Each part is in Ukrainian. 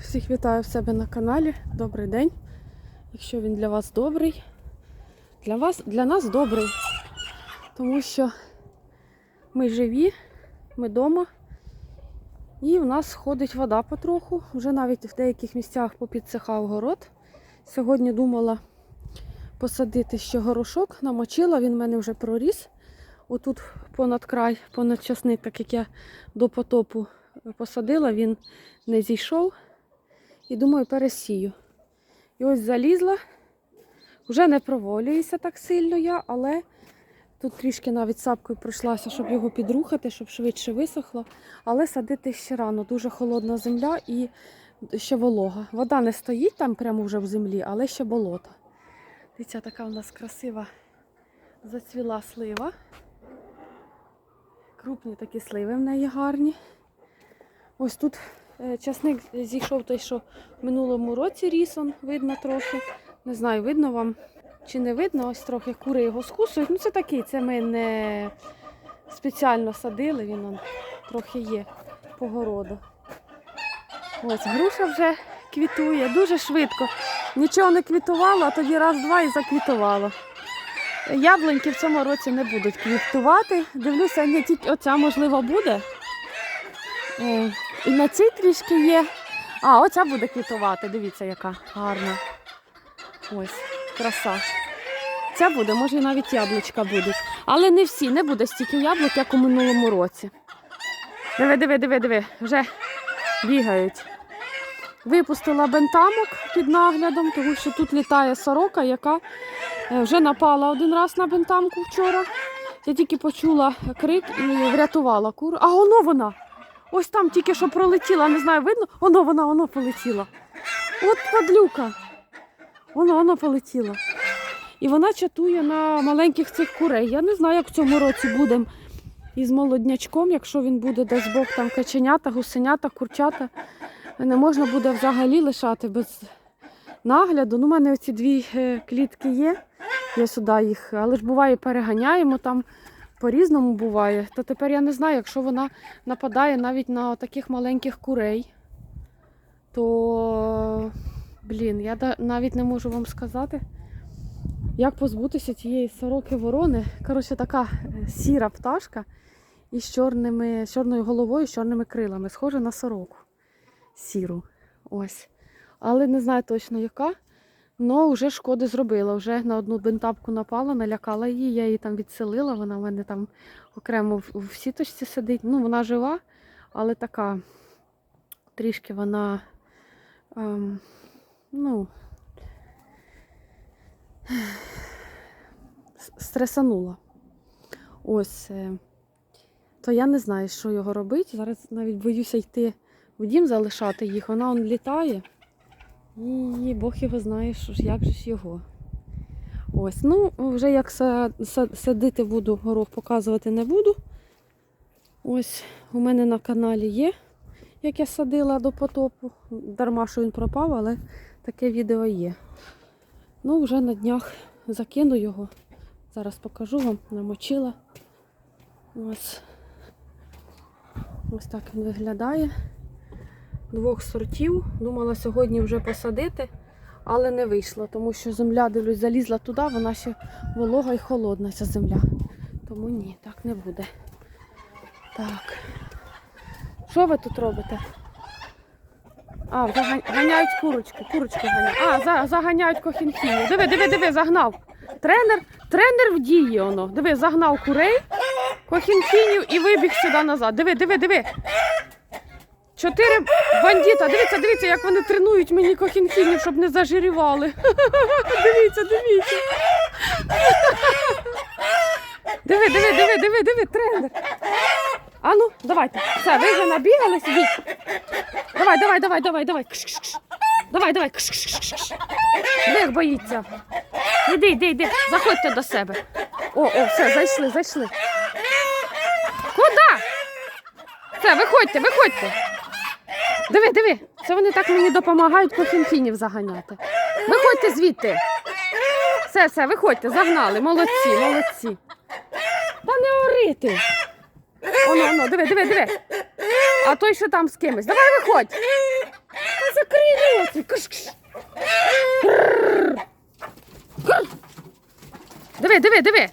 Всіх вітаю в себе на каналі. Добрий день. Якщо він для вас добрий, для вас, для нас добрий. Тому що ми живі, ми вдома. І в нас ходить вода потроху. Вже навіть в деяких місцях попідсихав город. Сьогодні думала посадити ще горошок, намочила, він в мене вже проріс. Отут понад край, понад часник, так як я до потопу посадила, він не зійшов. І думаю, пересію. І ось залізла. Вже не проволююся так сильно я, але тут трішки навіть сапкою пройшлася, щоб його підрухати, щоб швидше висохло. Але садити ще рано. Дуже холодна земля і ще волога. Вода не стоїть там прямо вже в землі, але ще болото. Дивіться, така у нас красива зацвіла слива. Крупні такі сливи в неї гарні. Ось тут часник зійшов той, що в минулому році ріс, он, видно трохи. Не знаю, видно вам чи не видно, ось трохи кури його скусують. Ну це такий, це ми не спеціально садили, він он, трохи є по городу. Ось груша вже квітує, дуже швидко. Нічого не квітувало, а тоді раз-два і заквітувало. Яблуньки в цьому році не будуть квітувати. Дивлюся, не тільки оця можливо буде. І на цій трішки є. А, оця буде квітувати. Дивіться, яка гарна. Ось, краса. Ця буде, може навіть яблучка будуть. Але не всі, не буде стільки яблук, як у минулому році. Диви, диви, диви, диви, вже бігають. Випустила бентамок під наглядом, тому що тут літає сорока, яка е, вже напала один раз на бентамку вчора. Я тільки почула крик і врятувала куру. А воно вона! Ось там тільки що пролетіла, не знаю, видно? Воно, вона, воно полетіла. От падлюка. Воно, воно полетіло. І вона чатує на маленьких цих курей. Я не знаю, як в цьому році будемо із молоднячком, якщо він буде, дасть Бог, там каченята, гусенята, курчата. Не можна буде взагалі лишати без нагляду. Ну, у мене оці дві е, клітки є. Я сюди їх, але ж буває, переганяємо там по-різному буває. То тепер я не знаю, якщо вона нападає навіть на таких маленьких курей, то блін, я навіть не можу вам сказати, як позбутися цієї сороки ворони. Коротше, така е, сіра пташка із чорними, чорною головою, з чорними крилами. Схожа на сороку сіру. Ось. Але не знаю точно яка. Ну, вже шкоди зробила. Вже на одну бентапку напала, налякала її, я її там відселила. Вона в мене там окремо в, в сіточці сидить. Ну, вона жива, але така трішки вона ем, ну, стресанула. Ось. е, То я не знаю, що його робити. Зараз навіть боюся йти в дім залишати їх. Вона он літає. І Бог його знає, що ж, як же ж його. Ось, ну, вже як са- са- садити буду, горох показувати не буду. Ось у мене на каналі є, як я садила до потопу. Дарма, що він пропав, але таке відео є. Ну, вже на днях закину його. Зараз покажу вам, намочила. Ось. Ось так він виглядає двох сортів. Думала сьогодні вже посадити, але не вийшло, тому що земля, дивлюсь, залізла туди, вона ще волога і холодна ця земля. Тому ні, так не буде. Так. Що ви тут робите? А, ганяють курочки, курочки ганяють. А, за, заганяють кохінхіню. Диви, диви, диви, загнав. Тренер, тренер в дії воно. Диви, загнав курей, кохінхінів і вибіг сюди назад. Диви, диви, диви. Чотири бандита. Дивіться, дивіться, як вони тренують мені кохінхінів, щоб не зажирівали. Дивіться, дивіться. Диви, диви, диви, диви, диви, тренер. А ну, давайте. Все, ви вже набігали, сидіть. Давай, давай, давай, давай, давай. Кш-кш-кш. Давай, давай. Кш-кш-кш. Як боїться. Іди, іди, іди. Заходьте до себе. О, о, все, зайшли, зайшли. Куди? Все, виходьте, виходьте. Диви, диви, це вони так мені допомагають кофінфінів заганяти. Виходьте звідти. Все, все, виходьте, загнали. Молодці, молодці. Та не орити. Оно, оно, диви, диви, диви. А той, що там з кимось. Давай виходь. Закрий роти. Диви, диви, диви.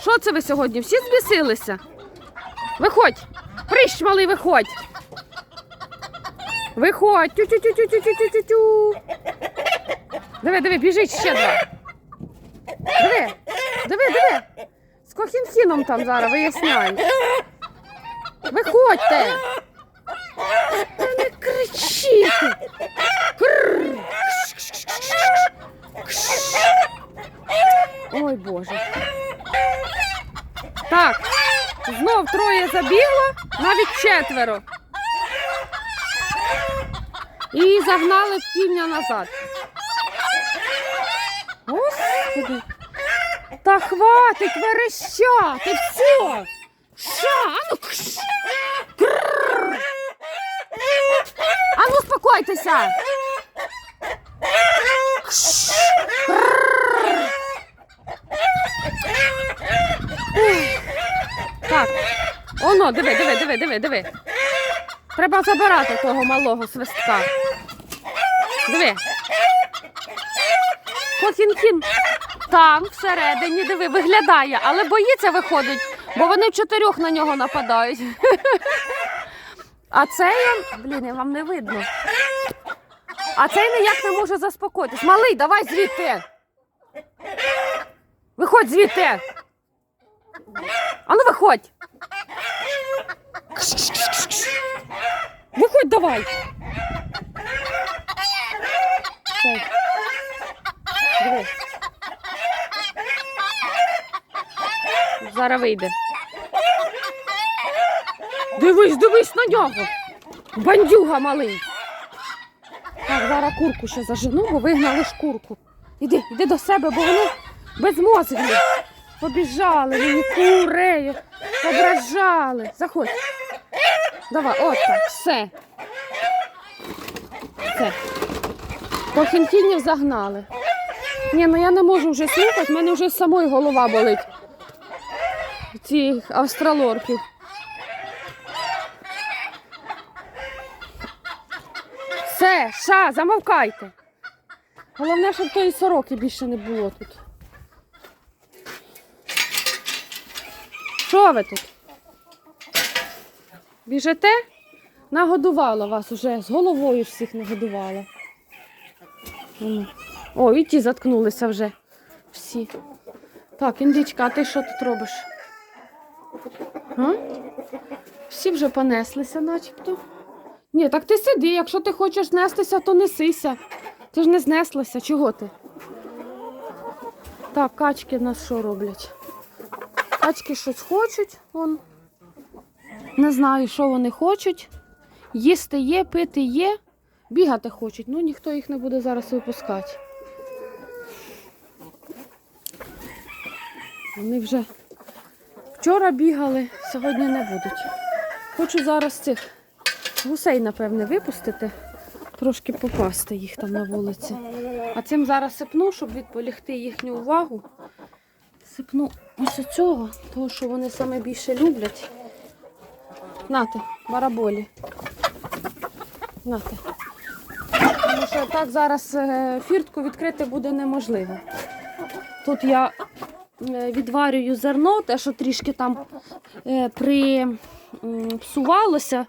Що це ви сьогодні? Всі збісилися? Виходь. Прищ, малий, виходь. Виходь. Тю-тю-тю-тю-тю-тю-тю-тю. Диви, диви, біжить ще два. Диви, диви, диви. З кохінхіном там зараз виясняють. Виходьте. Та не кричіть. Ой, Боже. Так, знов троє забігло, навіть четверо. І загнали півня назад. Господи. Та хватить верещати, все. Ша, а ну. А ну спокойтеся. Кш. Так. Оно, диви, диви, диви, диви, диви. Треба забирати того малого свистка. Диви. Кохінкін там всередині, диви, виглядає, але боїться виходить, бо вони в чотирьох на нього нападають. А цей, блін, вам не видно. А цей ніяк не може заспокоїтись. Малий, давай звідти. Виходь звідти. Ану виходь. Виходь давай. Диви. Зараз вийде. Дивись, дивись на нього. Бандюга малий. Так, зараз курку ще зажену, бо вигнали ж курку. Іди, іди до себе, бо вони безмозглі. Побіжали, мені курею, ображали. Заходь. Давай, от так, все. Все. Кохінкінів загнали. Ні, ну я не можу вже слухати, в мене вже самої голова болить. Цих австралорків. Все, ша, замовкайте. Головне, щоб тої сороки більше не було тут. Що ви тут? Біжите? Нагодувала вас уже, з головою всіх нагодувала. О, і ті заткнулися вже всі. Так, індичка, а ти що тут робиш? А? Всі вже понеслися, начебто. Ні, так ти сиди, якщо ти хочеш нестися, то несися. Ти ж не знеслася, чого ти? Так, качки в нас що роблять? Качки щось хочуть, он. Не знаю, що вони хочуть. Їсти є, пити є, бігати хочуть. Ну ніхто їх не буде зараз випускати. Вони вже вчора бігали, сьогодні не будуть. Хочу зараз цих гусей, напевне, випустити, трошки попасти їх там на вулиці. А цим зараз сипну, щоб відполігти їхню увагу. Сипну ось цього, того, що вони саме більше люблять. Нате, бараболі. Нате. Тому що так зараз е, фіртку відкрити буде неможливо. Тут я е, відварюю зерно, те, що трішки там е, припсувалося.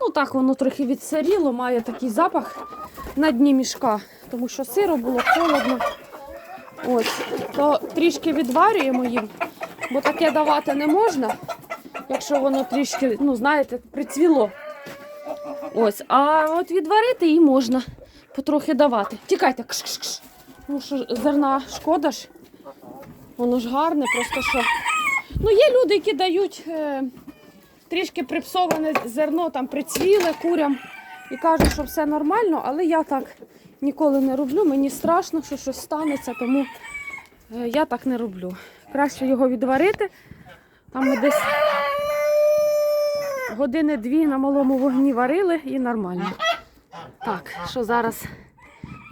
Ну так воно трохи відсиріло, має такий запах на дні мішка, тому що сиро було холодно. Ось, то трішки відварюємо їм, бо таке давати не можна, якщо воно трішки, ну знаєте, прицвіло. Ось, а от відварити її можна потрохи давати. Тікайте, кш-кш-кш. Тому що зерна шкода ж. Воно ж гарне, просто що. Ну, є люди, які дають е, трішки припсоване зерно, там прицвіле курям і кажуть, що все нормально, але я так ніколи не роблю. Мені страшно, що щось станеться, тому е, я так не роблю. Краще його відварити. Там ми десь години-дві на малому вогні варили і нормально. Так, що зараз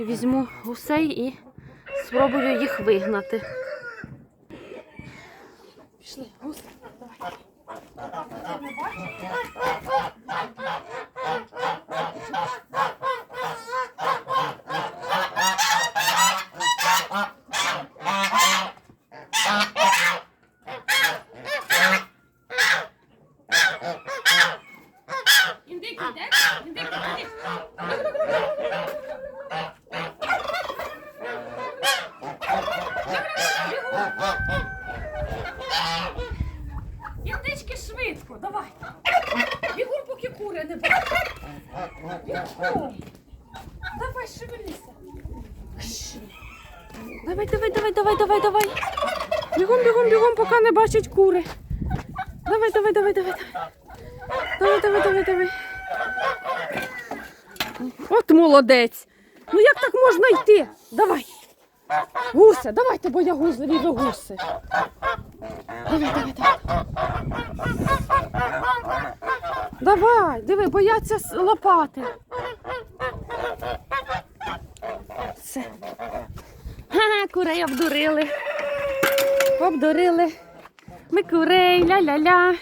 візьму гусей і спробую їх вигнати. Пішли, гуси. Давай. це не бачите? Індик, іде? Індик, індик. Індички швидко, давай. Бігом, поки кури не бачать. Бігом. Давай, шевелися. Кш. Давай, давай, давай, давай, давай, давай. Бігом, поки не бачать кури. Давай, давай, давай, давай, давай. Давай, давай, давай. От молодець. Ну як так можна йти? Давай. Гуся, давайте, бо я гузливі ви гуси. Давай, давай, давай. Давай, диви, бояться лопати. Все. Ха, курей обдурили. Обдурили. Ми курей, ля-ля-ля.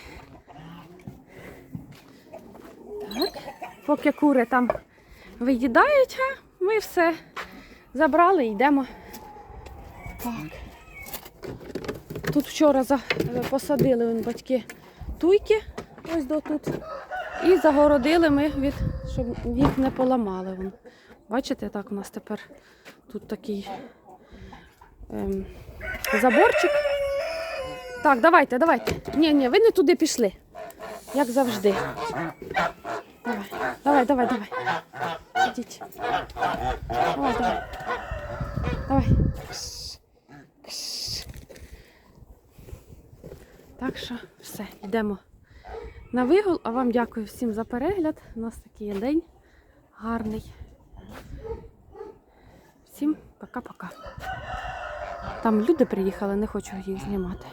Так, поки кури там виїдають, ми все забрали і йдемо. Так. Тут вчора за, посадили вон, батьки туйки, ось до тут. І загородили ми, від, щоб їх не поламали. Вон. Бачите, так у нас тепер тут такий ем, заборчик. Так, давайте, давайте. Ні, ні, ви не туди пішли. Як завжди. Давай, давай, давай, давай. Ідіть. Давай, давай. Давай. Так що все, йдемо на вигул. А вам дякую всім за перегляд. У нас такий день гарний. Всім пока-пока. Там люди приїхали, не хочу їх знімати.